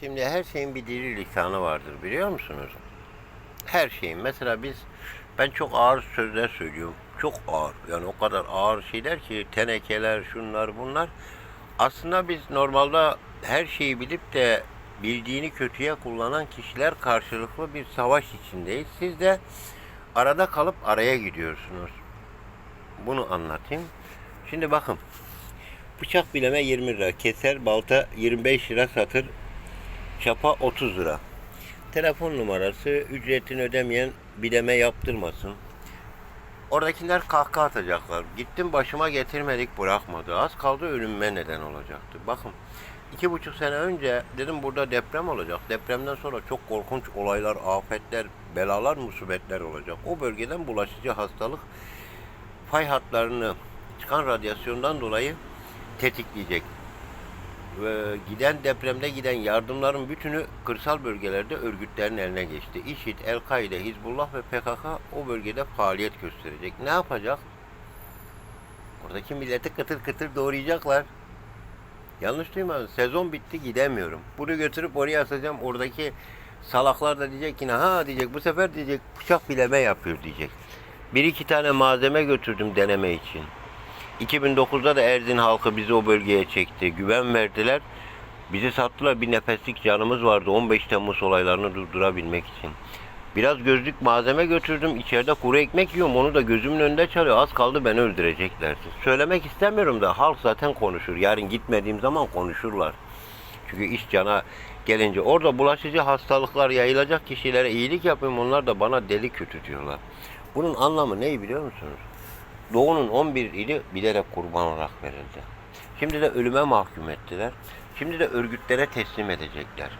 Şimdi her şeyin bir dili lisanı vardır biliyor musunuz? Her şeyin. Mesela biz ben çok ağır sözler söylüyorum. Çok ağır. Yani o kadar ağır şeyler ki tenekeler, şunlar bunlar. Aslında biz normalde her şeyi bilip de bildiğini kötüye kullanan kişiler karşılıklı bir savaş içindeyiz. Siz de arada kalıp araya gidiyorsunuz. Bunu anlatayım. Şimdi bakın. Bıçak bileme 20 lira. Keser balta 25 lira satır. Çapa 30 lira. Telefon numarası ücretini ödemeyen bileme yaptırmasın. Oradakiler kahkaha atacaklar. Gittim başıma getirmedik bırakmadı. Az kaldı ölümme neden olacaktı. Bakın iki buçuk sene önce dedim burada deprem olacak. Depremden sonra çok korkunç olaylar, afetler, belalar, musibetler olacak. O bölgeden bulaşıcı hastalık fay hatlarını çıkan radyasyondan dolayı tetikleyecek. Ve giden depremde giden yardımların bütünü kırsal bölgelerde örgütlerin eline geçti. İŞİD, El-Kaide, Hizbullah ve PKK o bölgede faaliyet gösterecek. Ne yapacak? Oradaki milleti kıtır kıtır doğrayacaklar. Yanlış duymadın. Sezon bitti gidemiyorum. Bunu götürüp oraya asacağım. Oradaki salaklar da diyecek ki ha diyecek bu sefer diyecek bıçak bileme yapıyor diyecek. Bir iki tane malzeme götürdüm deneme için. 2009'da da Erzin halkı bizi o bölgeye çekti. Güven verdiler. Bizi sattılar. Bir nefeslik canımız vardı 15 Temmuz olaylarını durdurabilmek için. Biraz gözlük malzeme götürdüm. İçeride kuru ekmek yiyorum. Onu da gözümün önünde çalıyor. Az kaldı beni öldüreceklerdi. Söylemek istemiyorum da halk zaten konuşur. Yarın gitmediğim zaman konuşurlar. Çünkü iş cana gelince orada bulaşıcı hastalıklar yayılacak kişilere iyilik yapıyorum. Onlar da bana deli kötü diyorlar. Bunun anlamı ne biliyor musunuz? Doğu'nun 11 ili bilerek kurban olarak verildi. Şimdi de ölüme mahkum ettiler. Şimdi de örgütlere teslim edecekler.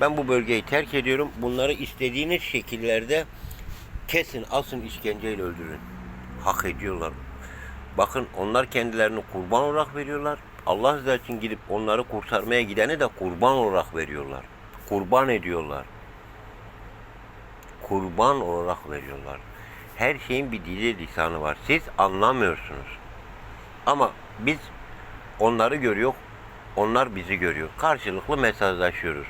Ben bu bölgeyi terk ediyorum. Bunları istediğiniz şekillerde kesin, asın işkenceyle öldürün. Hak ediyorlar. Bakın onlar kendilerini kurban olarak veriyorlar. Allah rızası için gidip onları kurtarmaya gideni de kurban olarak veriyorlar. Kurban ediyorlar. Kurban olarak veriyorlar. Her şeyin bir dili lisanı var. Siz anlamıyorsunuz. Ama biz onları görüyor, onlar bizi görüyor. Karşılıklı mesajlaşıyoruz.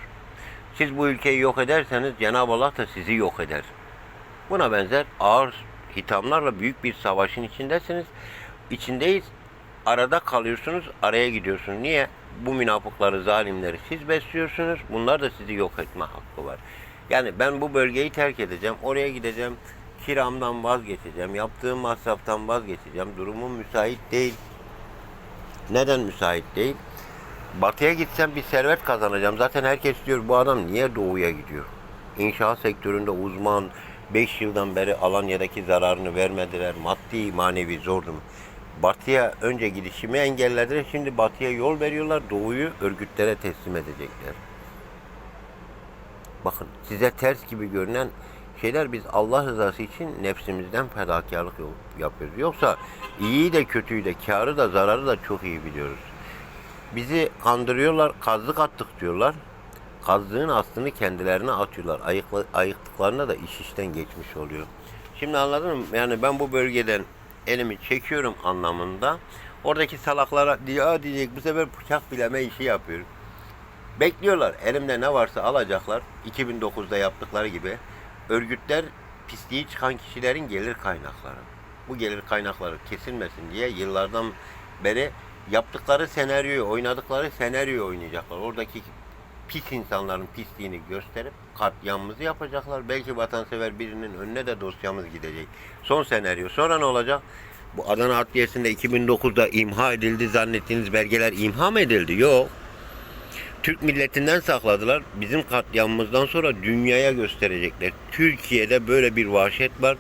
Siz bu ülkeyi yok ederseniz Cenab-ı Allah da sizi yok eder. Buna benzer ağır hitamlarla büyük bir savaşın içindesiniz. İçindeyiz. Arada kalıyorsunuz, araya gidiyorsunuz. Niye? Bu münafıkları, zalimleri siz besliyorsunuz. Bunlar da sizi yok etme hakkı var. Yani ben bu bölgeyi terk edeceğim. Oraya gideceğim. Kiramdan vazgeçeceğim. Yaptığım masraftan vazgeçeceğim. Durumum müsait değil. Neden müsait değil? Batıya gitsem bir servet kazanacağım. Zaten herkes diyor bu adam niye doğuya gidiyor? İnşaat sektöründe uzman 5 yıldan beri Alanya'daki zararını vermediler. Maddi manevi zordu mu? Batıya önce gidişimi engellediler. Şimdi batıya yol veriyorlar. Doğuyu örgütlere teslim edecekler. Bakın size ters gibi görünen şeyler biz Allah rızası için nefsimizden fedakarlık yapıyoruz. Yoksa iyiyi de kötüyü de karı da zararı da çok iyi biliyoruz. Bizi kandırıyorlar, kazdık attık diyorlar. Kazdığın aslını kendilerine atıyorlar. Ayıkla, ayıktıklarına da iş işten geçmiş oluyor. Şimdi anladın mı? Yani ben bu bölgeden elimi çekiyorum anlamında. Oradaki salaklara diyor diyecek bu sefer bıçak bileme işi yapıyorum. Bekliyorlar. Elimde ne varsa alacaklar. 2009'da yaptıkları gibi. Örgütler pisliği çıkan kişilerin gelir kaynakları. Bu gelir kaynakları kesilmesin diye yıllardan beri yaptıkları senaryoyu, oynadıkları senaryoyu oynayacaklar. Oradaki pis insanların pisliğini gösterip katliamımızı yapacaklar. Belki vatansever birinin önüne de dosyamız gidecek. Son senaryo. Sonra ne olacak? Bu Adana Adliyesi'nde 2009'da imha edildi zannettiğiniz belgeler imha mı edildi? Yok. Türk milletinden sakladılar. Bizim katliamımızdan sonra dünyaya gösterecekler. Türkiye'de böyle bir vahşet var.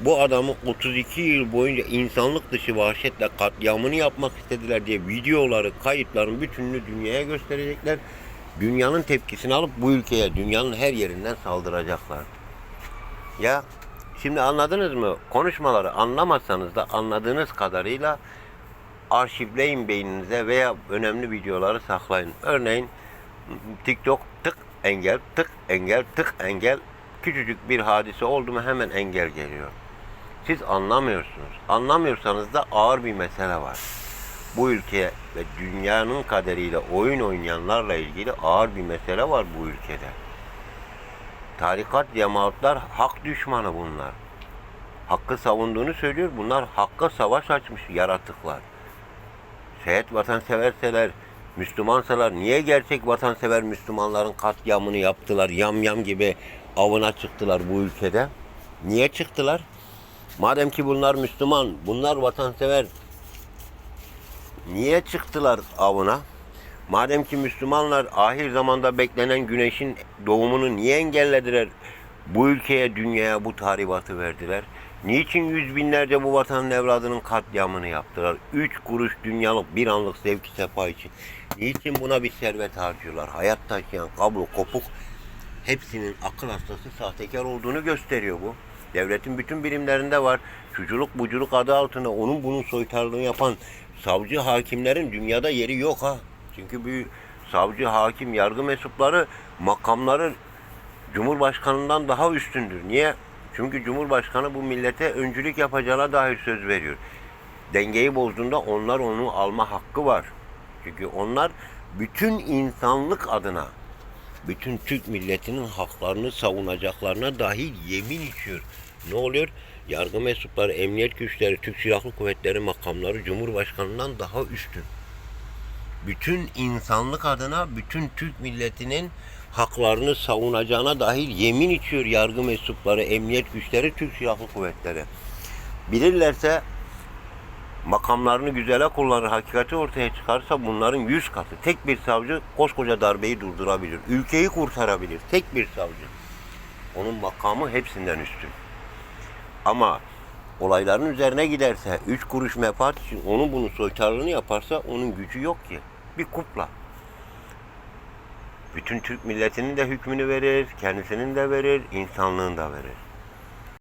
Bu adamı 32 yıl boyunca insanlık dışı vahşetle katliamını yapmak istediler diye videoları, kayıtların bütününü dünyaya gösterecekler. Dünyanın tepkisini alıp bu ülkeye dünyanın her yerinden saldıracaklar. Ya şimdi anladınız mı? Konuşmaları anlamazsanız da anladığınız kadarıyla arşivleyin beyninize veya önemli videoları saklayın. Örneğin TikTok tık engel, tık engel, tık engel. Küçücük bir hadise oldu mu hemen engel geliyor. Siz anlamıyorsunuz. Anlamıyorsanız da ağır bir mesele var. bu ülke ve dünyanın kaderiyle oyun oynayanlarla ilgili ağır bir mesele var bu ülkede. Tarikat, cemaatler hak düşmanı bunlar. Hakkı savunduğunu söylüyor. Bunlar hakka savaş açmış yaratıklar. Seyahat vatanseverseler, Müslümansalar niye gerçek vatansever Müslümanların katliamını yaptılar? Yam yam gibi avına çıktılar bu ülkede. Niye çıktılar? Madem ki bunlar Müslüman, bunlar vatansever, niye çıktılar avına? Madem ki Müslümanlar ahir zamanda beklenen güneşin doğumunu niye engellediler? Bu ülkeye, dünyaya bu tahribatı verdiler. Niçin yüz binlerce bu vatanın evladının katliamını yaptılar? Üç kuruş dünyalık bir anlık zevki sefa için. Niçin buna bir servet harcıyorlar? Hayat taşıyan kablo, kopuk hepsinin akıl hastası sahtekar olduğunu gösteriyor bu. Devletin bütün birimlerinde var. Şuculuk buculuk adı altında onun bunun soytarlığını yapan savcı hakimlerin dünyada yeri yok ha. Çünkü bu savcı, hakim, yargı mensupları makamları Cumhurbaşkanından daha üstündür. Niye? Çünkü Cumhurbaşkanı bu millete öncülük yapacağına dair söz veriyor. Dengeyi bozduğunda onlar onu alma hakkı var. Çünkü onlar bütün insanlık adına bütün Türk milletinin haklarını savunacaklarına dahil yemin içiyor. Ne oluyor? Yargı mensupları, emniyet güçleri, Türk Silahlı Kuvvetleri makamları Cumhurbaşkanından daha üstün. Bütün insanlık adına bütün Türk milletinin haklarını savunacağına dahil yemin içiyor yargı mensupları, emniyet güçleri, Türk Silahlı Kuvvetleri. Bilirlerse makamlarını güzele kullanır, hakikati ortaya çıkarsa bunların yüz katı. Tek bir savcı koskoca darbeyi durdurabilir. Ülkeyi kurtarabilir. Tek bir savcı. Onun makamı hepsinden üstün. Ama olayların üzerine giderse, üç kuruş menfaat için onun bunun soytarlığını yaparsa onun gücü yok ki. Bir kupla. Bütün Türk milletinin de hükmünü verir, kendisinin de verir, insanlığın da verir.